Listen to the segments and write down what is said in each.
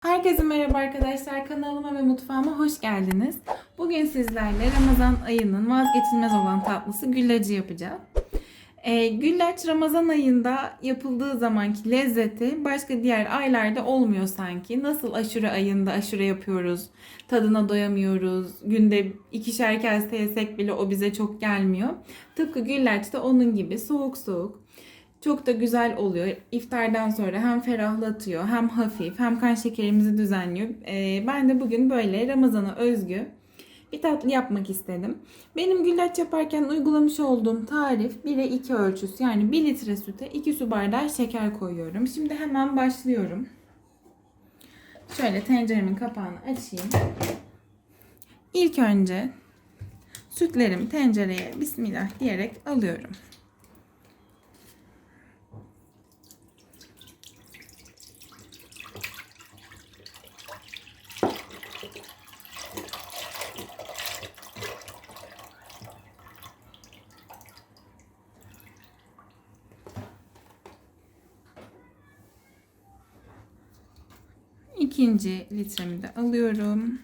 Herkese merhaba arkadaşlar. Kanalıma ve mutfağıma hoş geldiniz. Bugün sizlerle Ramazan ayının vazgeçilmez olan tatlısı güllacı yapacağız. Ee, güllaç Ramazan ayında yapıldığı zamanki lezzeti başka diğer aylarda olmuyor sanki. Nasıl aşure ayında aşure yapıyoruz, tadına doyamıyoruz, günde ikişer kez yesek bile o bize çok gelmiyor. Tıpkı güllaç da onun gibi soğuk soğuk. Çok da güzel oluyor. İftardan sonra hem ferahlatıyor, hem hafif, hem kan şekerimizi düzenliyor. Ee, ben de bugün böyle Ramazan'a özgü bir tatlı yapmak istedim. Benim güllaç yaparken uygulamış olduğum tarif 1'e 2 ölçüsü. Yani 1 litre süte 2 su bardağı şeker koyuyorum. Şimdi hemen başlıyorum. Şöyle tenceremin kapağını açayım. İlk önce sütlerimi tencereye bismillah diyerek alıyorum. İkinci litremi de alıyorum.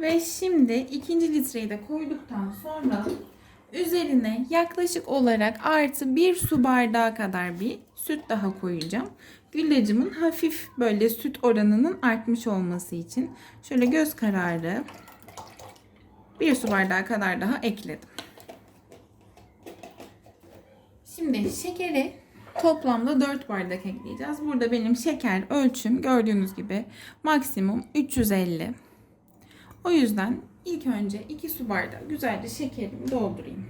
Ve şimdi ikinci litreyi de koyduktan sonra üzerine yaklaşık olarak artı bir su bardağı kadar bir süt daha koyacağım. Güllacımın hafif böyle süt oranının artmış olması için şöyle göz kararı bir su bardağı kadar daha ekledim. Şimdi şekeri toplamda 4 bardak ekleyeceğiz. Burada benim şeker ölçüm gördüğünüz gibi maksimum 350. O yüzden ilk önce 2 su bardağı güzelce şekerimi doldurayım.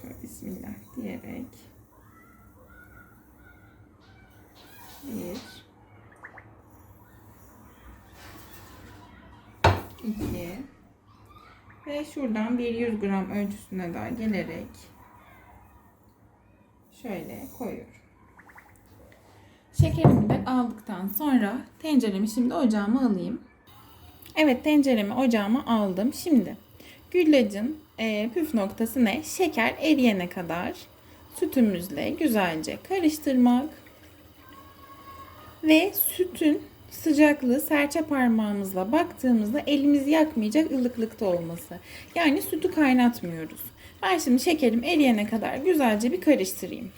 Şöyle bismillah diyerek. Bir. İki. Ve şuradan bir 100 gram ölçüsüne daha gelerek şöyle koyuyorum. Şekerimi de aldıktan sonra tenceremi şimdi ocağıma alayım. Evet tenceremi ocağıma aldım. Şimdi güllacın e, püf noktası ne? Şeker eriyene kadar sütümüzle güzelce karıştırmak ve sütün sıcaklığı serçe parmağımızla baktığımızda elimizi yakmayacak ılıklıkta olması. Yani sütü kaynatmıyoruz. Ben şimdi şekerim eriyene kadar güzelce bir karıştırayım.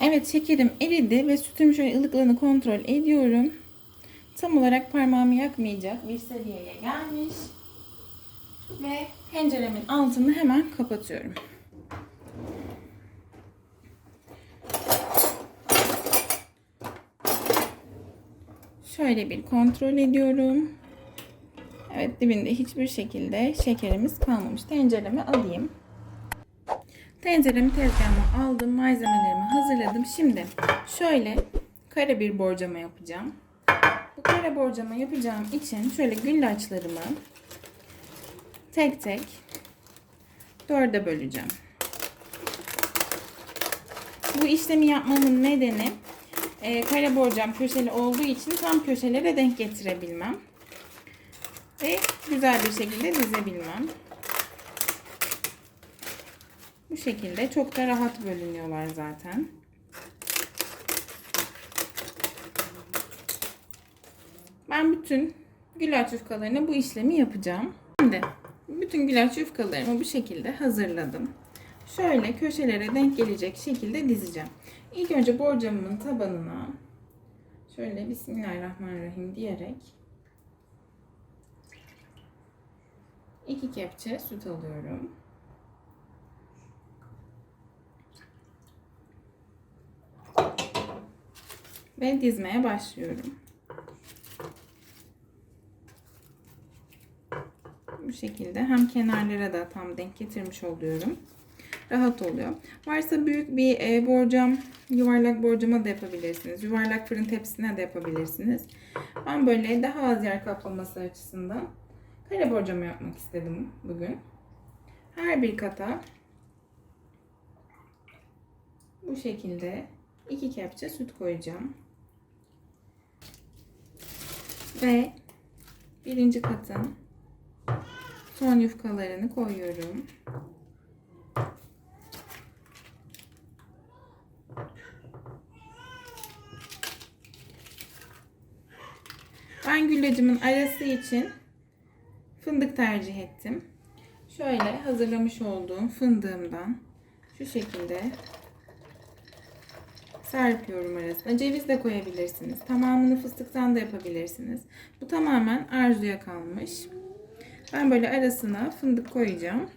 Evet şekerim eridi ve sütüm şöyle ılıklığını kontrol ediyorum. Tam olarak parmağımı yakmayacak bir seviyeye gelmiş. Ve tenceremin altını hemen kapatıyorum. Şöyle bir kontrol ediyorum. Evet dibinde hiçbir şekilde şekerimiz kalmamış. Tenceremi alayım. Tenceremi tezgahıma aldım. Malzemelerimi hazırladım. Şimdi şöyle kare bir borcama yapacağım. Bu kare borcama yapacağım için şöyle güllaçlarımı tek tek dörde böleceğim. Bu işlemi yapmamın nedeni e, kare borcam köşeli olduğu için tam köşelere denk getirebilmem ve güzel bir şekilde dizebilmem. Bu şekilde çok da rahat bölünüyorlar zaten. Ben bütün güllaç yufkalarına bu işlemi yapacağım. Şimdi bütün güllaç yufkalarımı bu şekilde hazırladım. Şöyle köşelere denk gelecek şekilde dizeceğim. İlk önce borcamımın tabanına şöyle Bismillahirrahmanirrahim diyerek iki kepçe süt alıyorum. Ve dizmeye başlıyorum. Bu şekilde hem kenarlara da tam denk getirmiş oluyorum. rahat oluyor. Varsa büyük bir e, borcam, yuvarlak borcama da yapabilirsiniz. Yuvarlak fırın tepsisine de yapabilirsiniz. Ben böyle daha az yer kaplaması açısından kare borcama yapmak istedim bugün. Her bir kata bu şekilde iki kepçe süt koyacağım. Ve birinci katın son yufkalarını koyuyorum. Ben güllacımın arası için fındık tercih ettim. Şöyle hazırlamış olduğum fındığımdan şu şekilde serpiyorum arasına. Ceviz de koyabilirsiniz. Tamamını fıstıktan da yapabilirsiniz. Bu tamamen arzuya kalmış. Ben böyle arasına fındık koyacağım.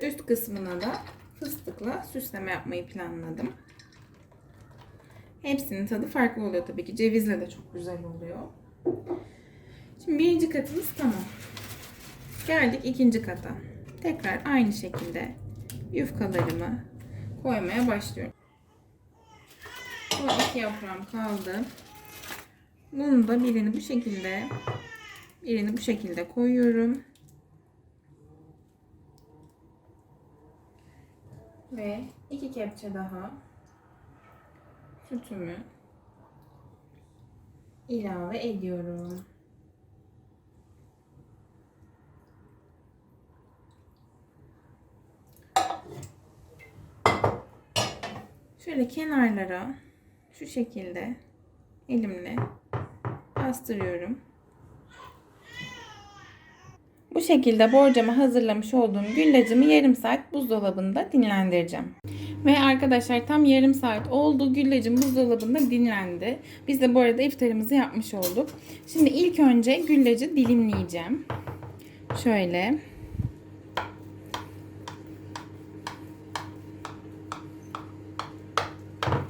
Üst kısmına da fıstıkla süsleme yapmayı planladım. Hepsinin tadı farklı oluyor tabii ki. Cevizle de çok güzel oluyor. Şimdi birinci katımız tamam. Geldik ikinci kata. Tekrar aynı şekilde yufkalarımı koymaya başlıyorum. Bu iki yaprağım kaldı. Bunu da birini bu şekilde birini bu şekilde koyuyorum. Ve iki kepçe daha sütümü ilave ediyorum. Şöyle kenarlara şu şekilde elimle bastırıyorum. Bu şekilde borcama hazırlamış olduğum güllacımı yarım saat buzdolabında dinlendireceğim. Ve arkadaşlar tam yarım saat oldu. Güllacım buzdolabında dinlendi. Biz de bu arada iftarımızı yapmış olduk. Şimdi ilk önce güllacı dilimleyeceğim. Şöyle.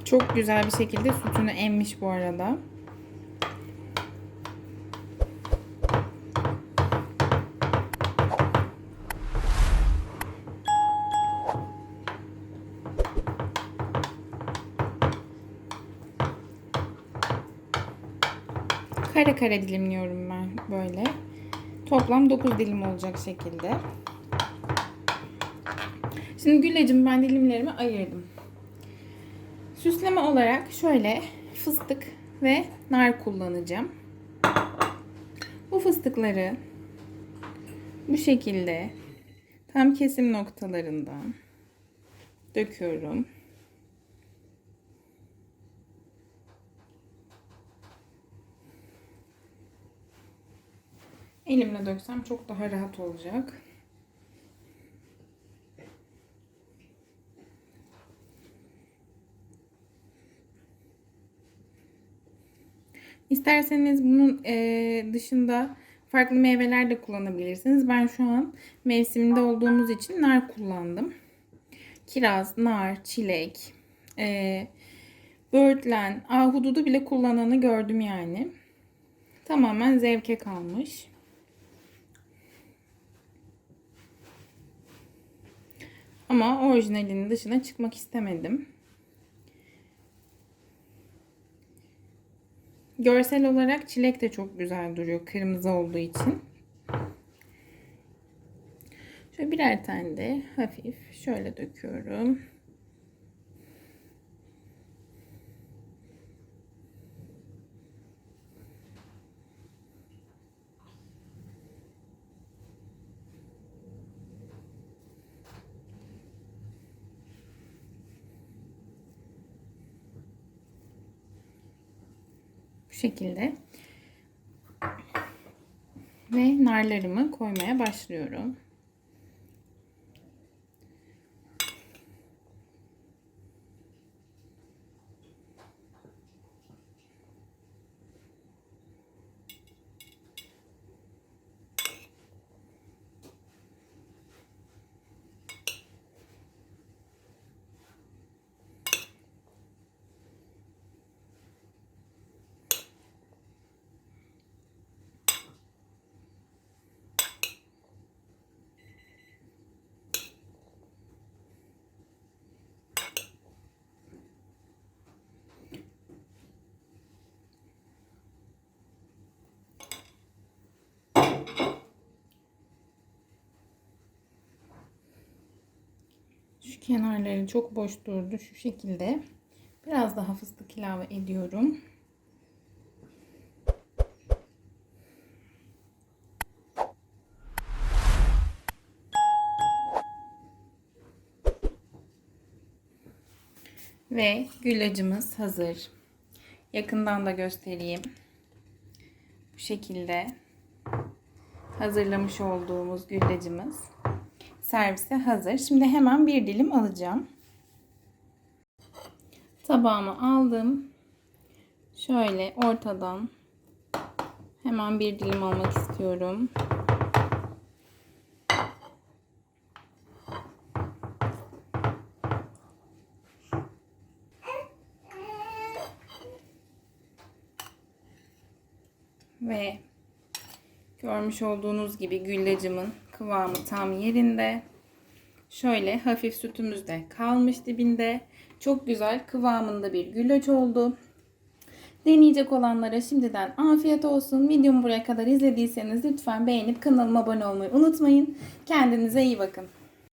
Çok güzel bir şekilde sütünü emmiş bu arada. Kare kare dilimliyorum ben böyle. Toplam 9 dilim olacak şekilde. Şimdi güllacım ben dilimlerimi ayırdım. Süsleme olarak şöyle fıstık ve nar kullanacağım. Bu fıstıkları bu şekilde tam kesim noktalarından döküyorum. Elimle döksem çok daha rahat olacak. İsterseniz bunun e, dışında farklı meyveler de kullanabilirsiniz. Ben şu an mevsiminde olduğumuz için nar kullandım. Kiraz, nar, çilek, e, böğürtlen, ahududu bile kullananı gördüm yani. Tamamen zevke kalmış. Ama orijinalinin dışına çıkmak istemedim. Görsel olarak çilek de çok güzel duruyor kırmızı olduğu için. Şöyle birer tane de hafif şöyle döküyorum. Şekilde. Ve narlarımı koymaya başlıyorum. Kenarları çok boş durdu şu şekilde. Biraz daha fıstık ilave ediyorum. Ve güllacımız hazır. Yakından da göstereyim. Bu şekilde hazırlamış olduğumuz güllacımız servise hazır. Şimdi hemen bir dilim alacağım. Tabağımı aldım. Şöyle ortadan hemen bir dilim almak istiyorum. Ve görmüş olduğunuz gibi güllacımın kıvamı tam yerinde. Şöyle hafif sütümüz de kalmış dibinde. Çok güzel kıvamında bir güllaç oldu. Deneyecek olanlara şimdiden afiyet olsun. Videomu buraya kadar izlediyseniz lütfen beğenip kanalıma abone olmayı unutmayın. Kendinize iyi bakın.